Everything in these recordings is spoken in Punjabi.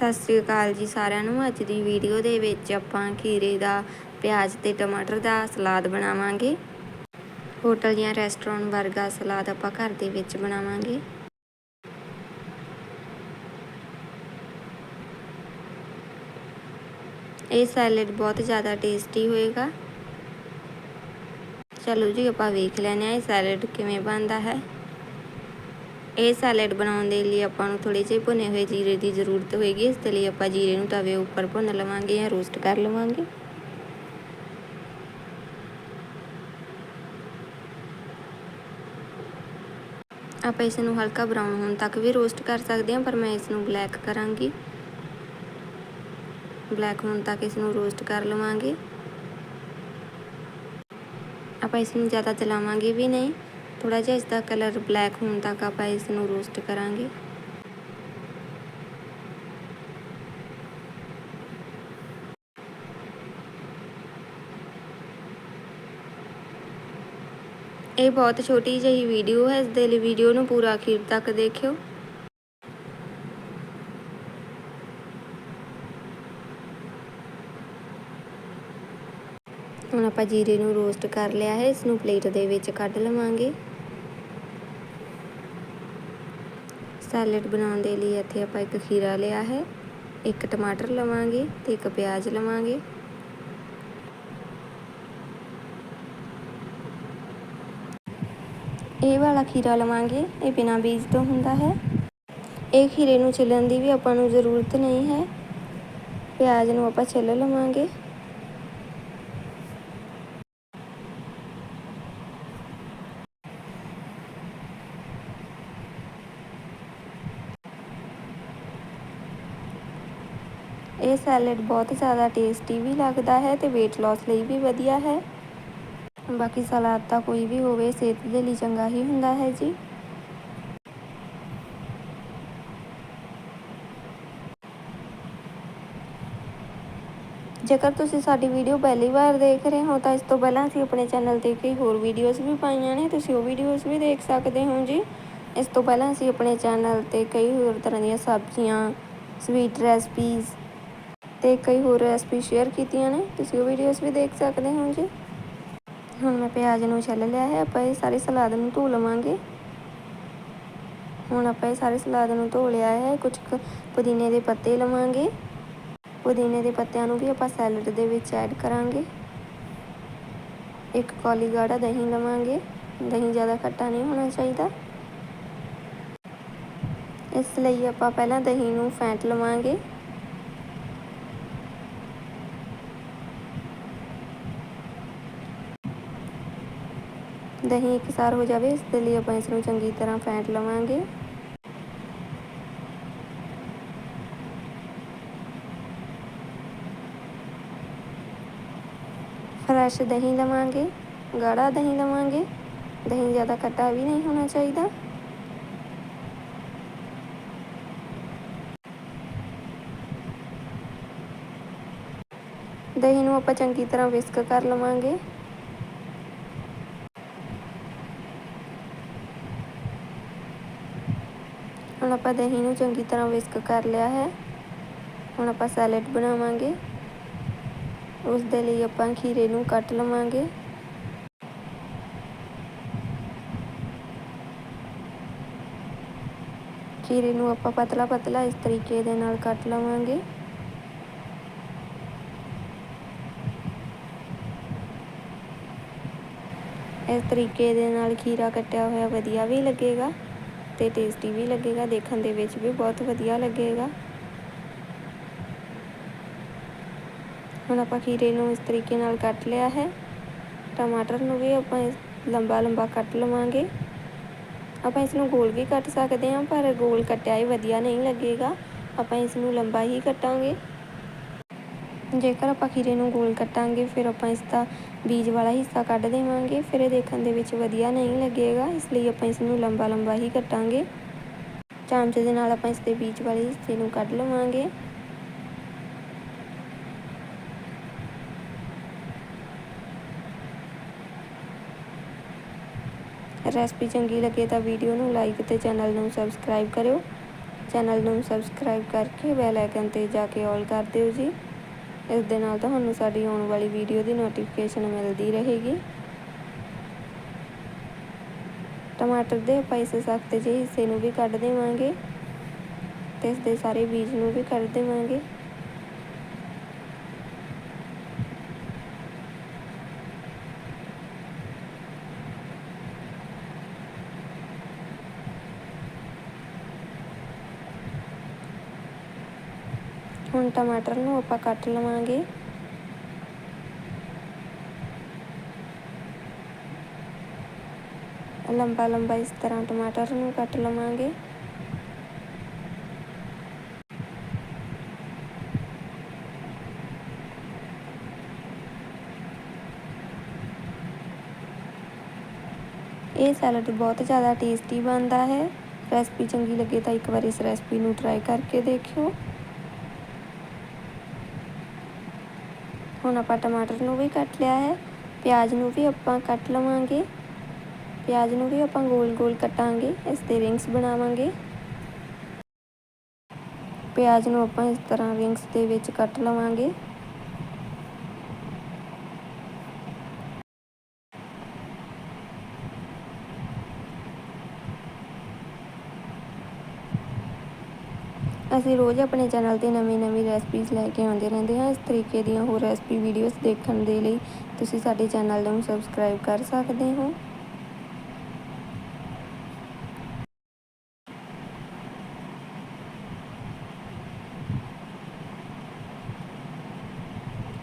ਸਤਿ ਸ੍ਰੀ ਅਕਾਲ ਜੀ ਸਾਰਿਆਂ ਨੂੰ। ਅੱਜ ਦੀ ਵੀਡੀਓ ਦੇ ਵਿੱਚ ਆਪਾਂ ਖੀਰੇ ਦਾ, ਪਿਆਜ਼ ਤੇ ਟਮਾਟਰ ਦਾ ਸਲਾਦ ਬਣਾਵਾਂਗੇ। ਹੋਟਲ ਜਾਂ ਰੈਸਟੋਰੈਂਟ ਵਰਗਾ ਸਲਾਦ ਆਪਾਂ ਘਰ ਦੇ ਵਿੱਚ ਬਣਾਵਾਂਗੇ। ਇਹ ਸੈਲਡ ਬਹੁਤ ਜ਼ਿਆਦਾ ਟੇਸਟੀ ਹੋਏਗਾ। ਚਲੋ ਜੀ ਆਪਾਂ ਵੇਖ ਲੈਂਦੇ ਆ ਇਹ ਸੈਲਡ ਕਿਵੇਂ ਬਣਦਾ ਹੈ। ਇਹ ਸੈਲਡ ਬਣਾਉਣ ਦੇ ਲਈ ਆਪਾਂ ਨੂੰ ਥੋੜੇ ਜਿਹੇ ਭੁੰਨੇ ਹੋਏ ਜੀਰੇ ਦੀ ਜ਼ਰੂਰਤ ਹੋਏਗੀ। ਇਸ ਲਈ ਆਪਾਂ ਜੀਰੇ ਨੂੰ ਤਵੇ ਉੱਪਰ ਭੁੰਨ ਲਵਾਂਗੇ ਜਾਂ ਰੋਸਟ ਕਰ ਲਵਾਂਗੇ। ਆਪਾਂ ਇਸ ਨੂੰ ਹਲਕਾ ਬਰਾਊਨ ਹੋਣ ਤੱਕ ਵੀ ਰੋਸਟ ਕਰ ਸਕਦੇ ਹਾਂ, ਪਰ ਮੈਂ ਇਸ ਨੂੰ ਬਲੈਕ ਕਰਾਂਗੀ। ਬਲੈਕ ਹੋਣ ਤੱਕ ਇਸ ਨੂੰ ਰੋਸਟ ਕਰ ਲਵਾਂਗੇ। ਆਪਾਂ ਇਸ ਨੂੰ ਜ਼ਿਆਦਾ ਜਲਾਵਾਂਗੇ ਵੀ ਨਹੀਂ। ਥੋੜਾ ਜਿਹਾ ਇਸ ਦਾ ਕਲਰ ਬਲੈਕ ਹੋਣ ਤੱਕ ਆਪਾਂ ਇਸ ਨੂੰ ਰੋਸਟ ਕਰਾਂਗੇ। ਇਹ ਬਹੁਤ ਛੋਟੀ ਜਿਹੀ ਵੀਡੀਓ ਹੈ ਇਸ ਦੇ ਲਈ ਵੀਡੀਓ ਨੂੰ ਪੂਰਾ ਅਖੀਰ ਤੱਕ ਦੇਖਿਓ। ਹੁਣ ਆਪਾਂ ਜੀਰੇ ਨੂੰ ਰੋਸਟ ਕਰ ਲਿਆ ਹੈ, ਇਸ ਨੂੰ ਪਲੇਟ ਦੇ ਵਿੱਚ ਕੱਢ ਲਵਾਂਗੇ। ਸੈਲਡ ਬਣਾਉਣ ਦੇ ਲਈ ਇੱਥੇ ਆਪਾਂ ਇੱਕ ਖੀਰਾ ਲਿਆ ਹੈ, ਇੱਕ ਟਮਾਟਰ ਲਵਾਂਗੇ ਤੇ ਇੱਕ ਪਿਆਜ਼ ਲਵਾਂਗੇ। ਇਹ ਵਾਲਾ ਖੀਰਾ ਲਵਾਂਗੇ, ਇਹ ਬਿਨਾ ਬੀਜ ਤੋਂ ਹੁੰਦਾ ਹੈ। ਇਹ ਖੀਰੇ ਨੂੰ ਛਿੱਲਣ ਦੀ ਵੀ ਆਪਾਂ ਨੂੰ ਜ਼ਰੂਰਤ ਨਹੀਂ ਹੈ। ਪਿਆਜ਼ ਨੂੰ ਆਪਾਂ ਛਿੱਲ ਲਵਾਂਗੇ। ਸੈਲਡ ਬਹੁਤ ਜ਼ਿਆਦਾ ਟੇਸਟੀ ਵੀ ਲੱਗਦਾ ਹੈ ਤੇ weight loss ਲਈ ਵੀ ਵਧੀਆ ਹੈ। ਬਾਕੀ ਸਲਾਦ ਤਾਂ ਕੋਈ ਵੀ ਹੋਵੇ, ਸਿਹਤ ਦੇ ਲਈ ਚੰਗਾ ਹੀ ਹੁੰਦਾ ਹੈ ਜੀ। ਜੇਕਰ ਤੁਸੀਂ ਸਾਡੀ ਵੀਡੀਓ ਪਹਿਲੀ ਵਾਰ ਦੇਖ ਰਹੇ ਹੋ, ਤਾਂ ਇਸ ਤੋਂ ਪਹਿਲਾਂ ਅਸੀਂ ਆਪਣੇ ਚੈਨਲ ਤੇ ਕਈ ਹੋਰ ਵੀਡੀਓਜ਼ ਵੀ ਪਾਈਆਂ ਨੇ, ਤੁਸੀਂ ਉਹ ਵੀਡੀਓਜ਼ ਵੀ ਦੇਖ ਸਕਦੇ ਹੋ ਜੀ। ਇਸ ਤੋਂ ਪਹਿਲਾਂ ਅਸੀਂ ਆਪਣੇ ਚੈਨਲ ਤੇ ਕਈ ਹੋਰ ਤਰ੍ਹਾਂ ਦੀਆਂ ਸਬਜ਼ੀਆਂ ਸਵੀਟ ਰੈਸਪੀਜ਼ ਤੇ ਕਈ ਹੋਰ ਰੈਸਪੀ ਸ਼ੇਅਰ ਕੀਤੀਆਂ ਨੇ। ਤੁਸੀਂ ਉਹ ਵੀਡੀਓਜ਼ ਵੀ ਦੇਖ ਸਕਦੇ ਹੋ ਜੀ। ਹੁਣ ਮੈਂ ਪਿਆਜ਼ ਨੂੰ ਛਿੱਲ ਲਿਆ ਹੈ। ਆਪਾਂ ਇਹ ਸਾਰੇ ਸਲਾਦ ਨੂੰ ਧੋ ਲਵਾਂਗੇ। ਹੁਣ ਆਪਾਂ ਇਹ ਸਾਰੇ ਸਲਾਦ ਨੂੰ ਧੋ ਲਿਆ ਹੈ। ਕੁਝ ਪੁਦੀਨੇ ਦੇ ਪੱਤੇ ਲਵਾਂਗੇ। ਪੁਦੀਨੇ ਦੇ ਪੱਤਿਆਂ ਨੂੰ ਵੀ ਆਪਾਂ ਸੈਲਡ ਦੇ ਵਿੱਚ ਐਡ ਕਰਾਂਗੇ। ਇੱਕ ਕੌਲੀ ਗਾੜਾ ਦਹੀਂ ਲਵਾਂਗੇ। ਦਹੀਂ ਜ਼ਿਆਦਾ ਖੱਟਾ ਨਹੀਂ ਹੋਣਾ ਚਾਹੀਦਾ। ਇਸ ਲਈ ਆਪਾਂ ਪਹਿਲਾਂ ਦਹੀਂ ਨੂੰ ਫੈਂਟ ਲਵਾਂਗੇ। ਦਹੀਂ ਇਕਸਾਰ ਹੋ ਜਾਵੇ, ਇਸ ਦੇ ਲਈ ਆਪਾਂ ਇਸ ਨੂੰ ਚੰਗੀ ਤਰ੍ਹਾਂ ਫੈਂਟ ਲਵਾਂਗੇ। ਫਰੈਸ਼ ਦਹੀਂ ਲਵਾਂਗੇ, ਗਾੜਾ ਦਹੀਂ ਲਵਾਂਗੇ। ਦਹੀਂ ਜ਼ਿਆਦਾ ਖੱਟਾ ਵੀ ਨਹੀਂ ਹੋਣਾ ਚਾਹੀਦਾ। ਦਹੀਂ ਨੂੰ ਆਪਾਂ ਚੰਗੀ ਤਰ੍ਹਾਂ ਵਿਸਕ ਕਰ ਲਵਾਂਗੇ। ਹੁਣ ਆਪਾਂ ਦਹੀਂ ਨੂੰ ਚੰਗੀ ਤਰ੍ਹਾਂ ਵਿਸਕ ਕਰ ਲਿਆ ਹੈ। ਹੁਣ ਆਪਾਂ ਸੈਲਡ ਬਣਾਵਾਂਗੇ। ਉਸ ਦੇ ਲਈ ਆਪਾਂ ਖੀਰੇ ਨੂੰ ਕੱਟ ਲਵਾਂਗੇ। ਖੀਰੇ ਨੂੰ ਆਪਾਂ ਪਤਲਾ ਪਤਲਾ ਇਸ ਤਰੀਕੇ ਦੇ ਨਾਲ ਕੱਟ ਲਵਾਂਗੇ। ਇਸ ਤਰੀਕੇ ਦੇ ਨਾਲ ਖੀਰਾ ਕੱਟਿਆ ਹੋਇਆ ਵਧੀਆ ਵੀ ਲੱਗੇਗਾ। ਤੇ ਟੇਸਟੀ ਵੀ ਲੱਗੇਗਾ, ਦੇਖਣ ਦੇ ਵਿੱਚ ਵੀ ਬਹੁਤ ਵਧੀਆ ਲੱਗੇਗਾ। ਹੁਣ ਆਪਾਂ ਖੀਰੇ ਨੂੰ ਇਸ ਤਰੀਕੇ ਨਾਲ ਕੱਟ ਲਿਆ ਹੈ। ਟਮਾਟਰ ਨੂੰ ਵੀ ਆਪਾਂ ਲੰਬਾ ਲੰਬਾ ਕੱਟ ਲਵਾਂਗੇ। ਆਪਾਂ ਇਸ ਨੂੰ ਗੋਲ ਵੀ ਕੱਟ ਸਕਦੇ ਹਾਂ, ਪਰ ਗੋਲ ਕੱਟਿਆ ਹੀ ਵਧੀਆ ਨਹੀਂ ਲੱਗੇਗਾ। ਆਪਾਂ ਇਸ ਨੂੰ ਲੰਬਾ ਹੀ ਕੱਟਾਂਗੇ। ਜੇਕਰ ਆਪਾਂ ਖੀਰੇ ਨੂੰ ਗੋਲ ਕੱਟਾਂਗੇ, ਫਿਰ ਆਪਾਂ ਇਸ ਦਾ ਬੀਜ ਵਾਲਾ ਹਿੱਸਾ ਕੱਢ ਦੇਵਾਂਗੇ। ਫਿਰ ਇਹ ਦੇਖਣ ਦੇ ਵਿੱਚ ਵਧੀਆ ਨਹੀਂ ਲੱਗੇਗਾ, ਇਸ ਲਈ ਆਪਾਂ ਇਸ ਨੂੰ ਲੰਬਾ ਲੰਬਾ ਹੀ ਕੱਟਾਂਗੇ। ਚਾਮਚ ਦੇ ਨਾਲ ਆਪਾਂ ਇਸ ਦੇ ਬੀਜ ਵਾਲੇ ਹਿੱਸੇ ਨੂੰ ਕੱਢ ਲਵਾਂਗੇ। ਰੈਸਪੀ ਚੰਗੀ ਲੱਗੇ ਤਾਂ ਵੀਡੀਓ ਨੂੰ ਲਾਈਕ ਤੇ ਚੈਨਲ ਨੂੰ ਸਬਸਕ੍ਰਾਈਬ ਕਰਿਓ। ਚੈਨਲ ਨੂੰ ਸਬਸਕ੍ਰਾਈਬ ਕਰਕੇ ਬੈਲ ਆਈਕਨ ਤੇ ਜਾ ਕੇ ਆਲ ਕਰ ਦਿਓ ਜੀ। ਇਸ ਦੇ ਨਾਲ ਤੁਹਾਨੂੰ ਸਾਡੀ ਆਉਣ ਵਾਲੀ ਵੀਡੀਓ ਦੀ ਨੋਟੀਫਿਕੇਸ਼ਨ ਮਿਲਦੀ ਰਹੇਗੀ। ਟਮਾਟਰ ਦੇ ਆਪਾਂ ਇਸ ਸਖਤ ਜਿਹੇ ਹਿੱਸੇ ਨੂੰ ਵੀ ਕੱਢ ਦੇਵਾਂਗੇ ਤੇ ਇਸ ਦੇ ਸਾਰੇ ਬੀਜ ਨੂੰ ਵੀ ਕੱਢ ਦੇਵਾਂਗੇ। ਹੁਣ ਟਮਾਟਰ ਨੂੰ ਆਪਾਂ ਕੱਟ ਲਵਾਂਗੇ ਲੰਬਾ ਲੰਬਾ ਇਸ ਤਰ੍ਹਾਂ ਟਮਾਟਰ ਨੂੰ ਕੱਟ ਲਵਾਂਗੇ ਇਹ ਸੈਲਡ ਬਹੁਤ ਜ਼ਿਆਦਾ ਟੇਸਟੀ ਬਣਦਾ ਹੈ ਰੈਸਪੀ ਚੰਗੀ ਲੱਗੇ ਤਾਂ ਇੱਕ ਵਾਰ ਇਸ ਰੈਸਪੀ ਨੂੰ ਟਰਾਈ ਕਰਕੇ ਦੇਖਿਓ ਹੁਣ ਆਪਾਂ ਟਮਾਟਰ ਨੂੰ ਵੀ ਕੱਟ ਲਿਆ ਹੈ, ਪਿਆਜ਼ ਨੂੰ ਵੀ ਆਪਾਂ ਕੱਟ ਲਵਾਂਗੇ, ਪਿਆਜ਼ ਨੂੰ ਵੀ ਆਪਾਂ ਗੋਲ ਗੋਲ ਕੱਟਾਂਗੇ, ਇਸ ਦੇ ਰਿੰਗਸ ਬਣਾਵਾਂਗੇ। ਪਿਆਜ਼ ਨੂੰ ਆਪਾਂ ਇਸ ਤਰ੍ਹਾਂ ਰਿੰਗਸ ਦੇ ਵਿੱਚ ਕੱਟ ਲਵਾਂਗੇ। ਅਸੀਂ ਰੋਜ਼ ਆਪਣੇ ਚੈਨਲ ਤੇ ਨਵੀਂ ਨਵੀਂ ਰੈਸਪੀਜ਼ ਲੈ ਕੇ ਆਉਂਦੇ ਰਹਿੰਦੇ ਹਾਂ। ਇਸ ਤਰੀਕੇ ਦੀਆਂ ਹੋਰ ਰੈਸਪੀ ਵੀਡੀਓਜ਼ ਦੇਖਣ ਦੇ ਲਈ ਤੁਸੀਂ ਸਾਡੇ ਚੈਨਲ ਨੂੰ ਸਬਸਕ੍ਰਾਈਬ ਕਰ ਸਕਦੇ ਹੋ।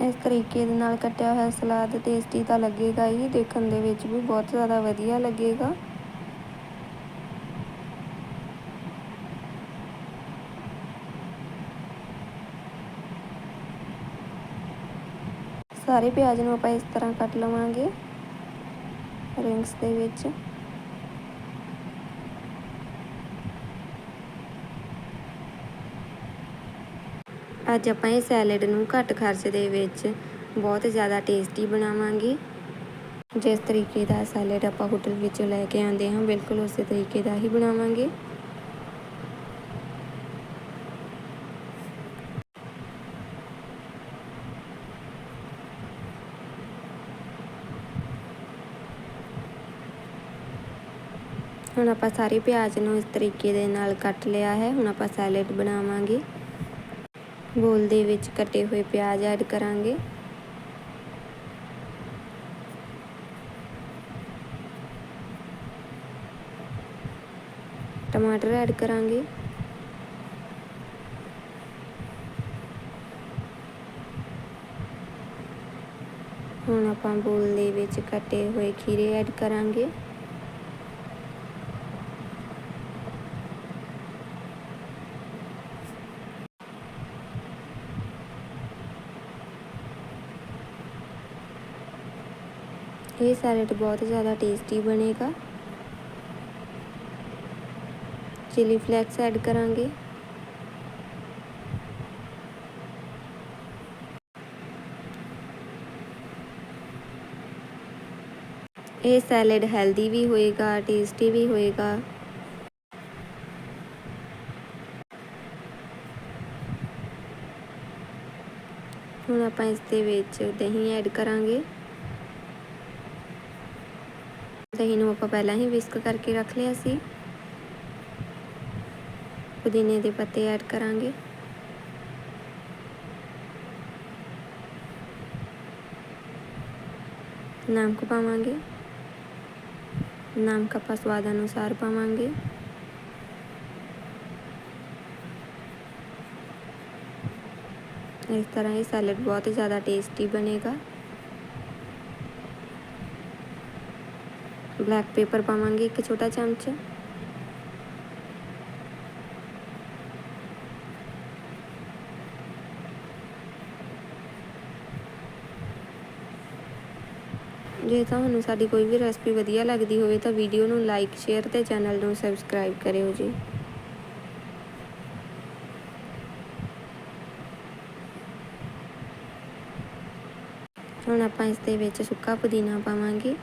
ਇਸ ਤਰੀਕੇ ਦੇ ਨਾਲ ਕੱਟਿਆ ਹੋਇਆ ਸਲਾਦ ਟੇਸਟੀ ਤਾਂ ਲੱਗੇਗਾ ਹੀ, ਦੇਖਣ ਦੇ ਵਿੱਚ ਵੀ ਬਹੁਤ ਜ਼ਿਆਦਾ ਵਧੀਆ ਲੱਗੇਗਾ। ਸਾਰੇ ਪਿਆਜ਼ ਨੂੰ ਆਪਾਂ ਇਸ ਤਰ੍ਹਾਂ ਕੱਟ ਲਵਾਂਗੇ ਰਿੰਗਸ ਦੇ ਵਿੱਚ। ਅੱਜ ਆਪਾਂ ਇਹ ਸੈਲਡ ਨੂੰ ਘੱਟ ਖਰਚ ਦੇ ਵਿੱਚ ਬਹੁਤ ਜ਼ਿਆਦਾ ਟੇਸਟੀ ਬਣਾਵਾਂਗੇ। ਜਿਸ ਤਰੀਕੇ ਦਾ ਸੈਲਡ ਆਪਾਂ ਹੋਟਲ ਵਿੱਚੋਂ ਲੈ ਕੇ ਆਉਂਦੇ ਹਾਂ, ਬਿਲਕੁਲ ਉਸੇ ਤਰੀਕੇ ਦਾ ਹੀ ਬਣਾਵਾਂਗੇ। ਹੁਣ ਆਪਾਂ ਸਾਰੇ ਪਿਆਜ਼ ਨੂੰ ਇਸ ਤਰੀਕੇ ਦੇ ਨਾਲ ਕੱਟ ਲਿਆ ਹੈ। ਹੁਣ ਆਪਾਂ ਸੈਲਡ ਬਣਾਵਾਂਗੇ। ਬੋਲ ਦੇ ਵਿੱਚ ਕੱਟੇ ਹੋਏ ਪਿਆਜ਼ ਐਡ ਕਰਾਂਗੇ। ਟਮਾਟਰ ਐਡ ਕਰਾਂਗੇ। ਹੁਣ ਆਪਾਂ ਬੋਲ ਦੇ ਵਿੱਚ ਕੱਟੇ ਹੋਏ ਖੀਰੇ ਐਡ ਕਰਾਂਗੇ। ਇਹ ਸੈਲਡ ਬਹੁਤ ਜ਼ਿਆਦਾ ਟੇਸਟੀ ਬਣੇਗਾ। ਚਿਲੀ ਫਲੈਕਸ ਐਡ ਕਰਾਂਗੇ। ਇਹ ਸੈਲਡ ਹੈਲਦੀ ਵੀ ਹੋਏਗਾ ਟੇਸਟੀ ਵੀ ਹੋਏਗਾ। ਹੁਣ ਆਪਾਂ ਇਸ ਦੇ ਵਿੱਚ ਦਹੀਂ ਐਡ ਕਰਾਂਗੇ। ਦਹੀਂ ਨੂੰ ਆਪਾਂ ਪਹਿਲਾਂ ਹੀ ਵਿਸਕ ਕਰਕੇ ਰੱਖ ਲਿਆ ਸੀ। ਪੁਦੀਨੇ ਦੇ ਪੱਤੇ ਐਡ ਕਰਾਂਗੇ। ਨਮਕ ਪਾਵਾਂਗੇ। ਨਮਕ ਆਪਾਂ ਸਵਾਦ ਅਨੁਸਾਰ ਪਾਵਾਂਗੇ। ਇਸ ਤਰ੍ਹਾਂ ਇਹ ਸੈਲਡ ਬਹੁਤ ਹੀ ਜ਼ਿਆਦਾ ਟੇਸਟੀ ਬਣੇਗਾ। ਬਲੈਕ ਪੇਪਰ ਪਾਵਾਂਗੇ ਇੱਕ ਛੋਟਾ ਚਮਚ। ਜੇ ਤੁਹਾਨੂੰ ਸਾਡੀ ਕੋਈ ਵੀ ਰੈਸਪੀ ਵਧੀਆ ਲੱਗਦੀ ਹੋਵੇ ਤਾਂ ਵੀਡੀਓ ਨੂੰ ਲਾਈਕ ਸ਼ੇਅਰ ਤੇ ਚੈਨਲ ਨੂੰ ਸਬਸਕ੍ਰਾਈਬ ਕਰਿਓ ਜੀ। ਹੁਣ ਆਪਾਂ ਇਸ ਦੇ ਵਿੱਚ ਸੁੱਕਾ ਪੁਦੀਨਾ ਪਾਵਾਂਗੇ।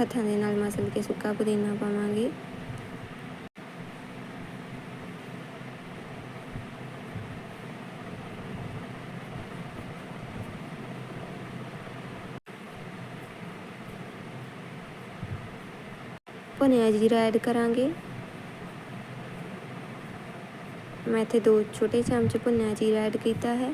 ਹੱਥਾਂ ਦੇ ਨਾਲ ਮਸਲ ਕੇ ਸੁੱਕਾ ਪੁਦੀਨਾ ਪਾਵਾਂਗੇ। ਭੁਨਿਆ ਜੀਰਾ ਐਡ ਕਰਾਂਗੇ। ਮੈਂ ਇੱਥੇ ਦੋ ਛੋਟੇ ਚਮਚ ਭੁੰਨਿਆ ਜੀਰਾ ਐਡ ਕੀਤਾ ਹੈ।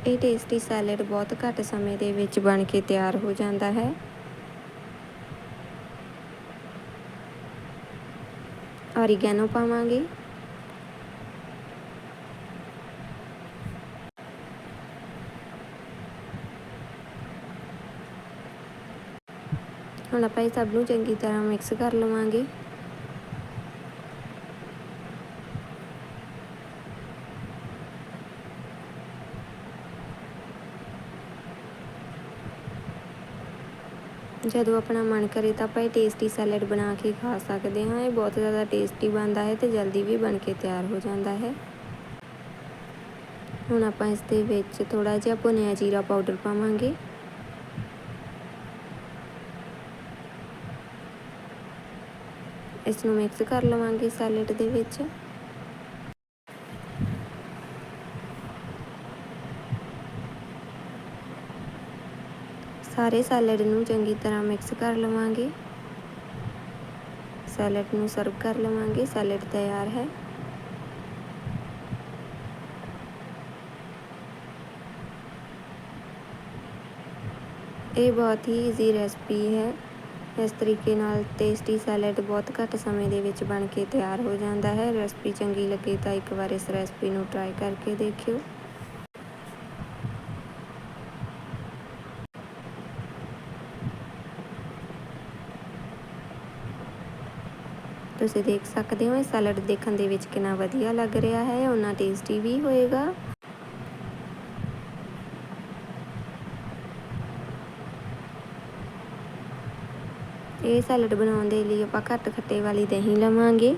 ਇਹ ਟੇਸਟੀ ਸੈਲਡ ਬਹੁਤ ਘੱਟ ਸਮੇਂ ਦੇ ਵਿੱਚ ਬਣ ਕੇ ਤਿਆਰ ਹੋ ਜਾਂਦਾ ਹੈ। ਔਰੀਗੈਨੋ ਪਾਵਾਂਗੇ। ਹੁਣ ਆਪਾਂ ਇਹ ਸਭ ਨੂੰ ਚੰਗੀ ਤਰ੍ਹਾਂ ਮਿਕਸ ਕਰ ਲਵਾਂਗੇ। ਜਦੋਂ ਆਪਣਾ ਮਨ ਕਰੇ ਤਾਂ ਆਪਾਂ ਇਹ ਟੇਸਟੀ ਸੈਲਡ ਬਣਾ ਕੇ ਖਾ ਸਕਦੇ ਹਾਂ। ਇਹ ਬਹੁਤ ਜ਼ਿਆਦਾ ਟੇਸਟੀ ਬਣਦਾ ਹੈ ਤੇ ਜਲਦੀ ਵੀ ਬਣ ਕੇ ਤਿਆਰ ਹੋ ਜਾਂਦਾ ਹੈ। ਹੁਣ ਆਪਾਂ ਇਸ ਦੇ ਵਿੱਚ ਥੋੜਾ ਜਿਹਾ ਭੁੰਨਿਆ ਜੀਰਾ ਪਾਊਡਰ ਪਾਵਾਂਗੇ। ਇਸ ਨੂੰ ਮਿਕਸ ਕਰ ਲਵਾਂਗੇ ਸੈਲਡ ਦੇ ਵਿੱਚ। ਸਾਰੇ ਸੈਲਡ ਨੂੰ ਚੰਗੀ ਤਰ੍ਹਾਂ ਮਿਕਸ ਕਰ ਲਵਾਂਗੇ। ਸੈਲਡ ਨੂੰ ਸਰਵ ਕਰ ਲਵਾਂਗੇ, ਸੈਲਡ ਤਿਆਰ ਹੈ। ਇਹ ਬਹੁਤ ਹੀ ਈਜ਼ੀ ਰੈਸਪੀ ਹੈ। ਇਸ ਤਰੀਕੇ ਨਾਲ ਟੇਸਟੀ ਸੈਲਡ ਬਹੁਤ ਘੱਟ ਸਮੇਂ ਦੇ ਵਿੱਚ ਬਣ ਕੇ ਤਿਆਰ ਹੋ ਜਾਂਦਾ ਹੈ। ਰੈਸਪੀ ਚੰਗੀ ਲੱਗੇ ਤਾਂ ਇੱਕ ਵਾਰ ਇਸ ਰੈਸਪੀ ਨੂੰ ਟਰਾਈ ਕਰਕੇ ਦੇਖਿਓ। ਤੁਸੀਂ ਦੇਖ ਸਕਦੇ ਹੋ, ਇਹ ਸੈਲਡ ਦੇਖਣ ਦੇ ਵਿੱਚ ਕਿੰਨਾ ਵਧੀਆ ਲੱਗ ਰਿਹਾ ਹੈ ਉਹਨਾਂ ਟੇਸਟੀ ਵੀ ਹੋਏਗਾ। ਇਹ ਸੈਲਡ ਬਣਾਉਣ ਦੇ ਲਈ ਆਪਾਂ ਘੱਟ ਖੱਟੇ ਵਾਲੀ ਦਹੀਂ ਲਵਾਂਗੇ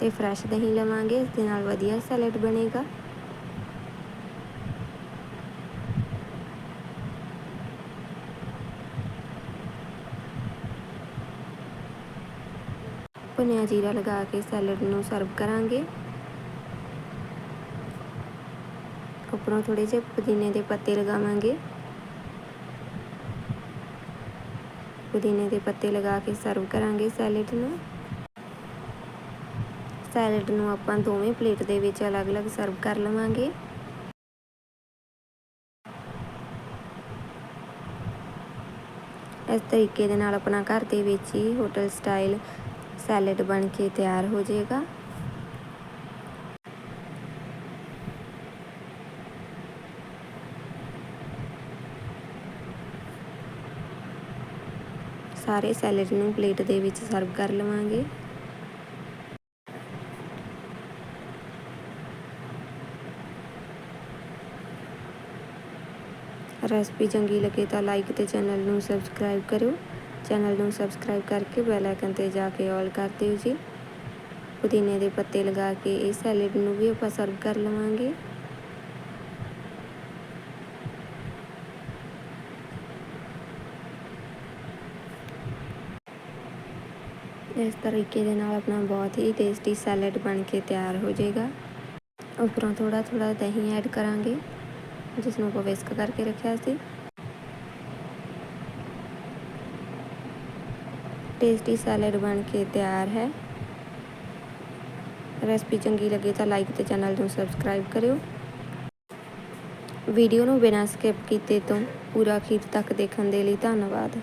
ਤੇ ਫਰੈਸ਼ ਦਹੀਂ ਲਵਾਂਗੇ, ਇਸ ਦੇ ਨਾਲ ਵਧੀਆ ਸੈਲਡ ਬਣੇਗਾ। ਭੁੰਨਿਆ ਜੀਰਾ ਲਗਾ ਕੇ ਸੈਲਡ ਨੂੰ ਸਰਵ ਕਰਾਂਗੇ। ਉੱਪਰੋਂ ਥੋੜੇ ਜਿਹੇ ਪੁਦੀਨੇ ਦੇ ਪੱਤੇ ਲਗਾਵਾਂਗੇ। ਪੁਦੀਨੇ ਦੇ ਪੱਤੇ ਲਗਾ ਕੇ ਸਰਵ ਕਰਾਂਗੇ ਸੈਲਡ ਨੂੰ। ਸੈਲਡ ਨੂੰ ਆਪਾਂ ਦੋਵੇਂ ਪਲੇਟ ਦੇ ਵਿੱਚ ਅਲੱਗ-ਅਲੱਗ ਸਰਵ ਕਰ ਲਵਾਂਗੇ। ਇਸ ਤਰੀਕੇ ਦੇ ਨਾਲ ਆਪਣਾ ਘਰ ਦੇ ਵਿੱਚ ਹੀ ਹੋਟਲ ਸਟਾਈਲ ਸੈਲਡ ਬਣ ਕੇ ਤਿਆਰ ਹੋ ਜਾਏਗਾ। ਸਾਰੇ ਸੈਲਡ ਨੂੰ ਪਲੇਟ ਦੇ ਵਿੱਚ ਸਰਵ ਕਰ ਲਵਾਂਗੇ। ਰੈਸਪੀ ਚੰਗੀ ਲੱਗੇ ਤਾਂ ਲਾਈਕ ਤੇ ਚੈਨਲ ਨੂੰ ਸਬਸਕ੍ਰਾਈਬ ਕਰੋ ਚੈਨਲ ਨੂੰ ਸਬਸਕ੍ਰਾਈਬ ਕਰਕੇ ਬੈਲ ਆਈਕਨ ਤੇ ਜਾ ਕੇ ਆਲ ਕਰ ਦਿਓ ਜੀ ਪੁਦੀਨੇ ਦੇ ਪੱਤੇ ਲਗਾ ਕੇ ਇਹ ਸੈਲਡ ਨੂੰ ਵੀ ਆਪਾਂ ਸਰਵ ਕਰ ਲਵਾਂਗੇ ਇਸ ਤਰੀਕੇ ਦੇ ਨਾਲ ਆਪਣਾ ਬਹੁਤ ਹੀ ਟੇਸਟੀ ਸੈਲਡ ਬਣ ਕੇ ਤਿਆਰ ਹੋ ਜਾਏਗਾ ਉੱਪਰੋਂ ਥੋੜਾ ਥੋੜਾ ਦਹੀਂ ਐਡ ਕਰਾਂਗੇ ਜਿਸ ਨੂੰ ਆਪਾਂ ਵਿਸਕ ਕਰਕੇ ਰੱਖਿਆ ਸੀ ਟੇਸਟੀ ਸੈਲਡ ਬਣ ਕੇ ਤਿਆਰ ਹੈ। ਰੈਸਪੀ ਚੰਗੀ ਲੱਗੇ ਤਾਂ ਲਾਈਕ ਤੇ ਚੈਨਲ ਨੂੰ ਸਬਸਕ੍ਰਾਈਬ ਕਰਿਓ। ਵੀਡੀਓ ਨੂੰ ਬਿਨਾਂ ਸਕਿਪ ਕੀਤੇ ਤੋਂ ਪੂਰਾ ਅਖੀਰ ਤੱਕ ਦੇਖਣ ਦੇ ਲਈ ਧੰਨਵਾਦ।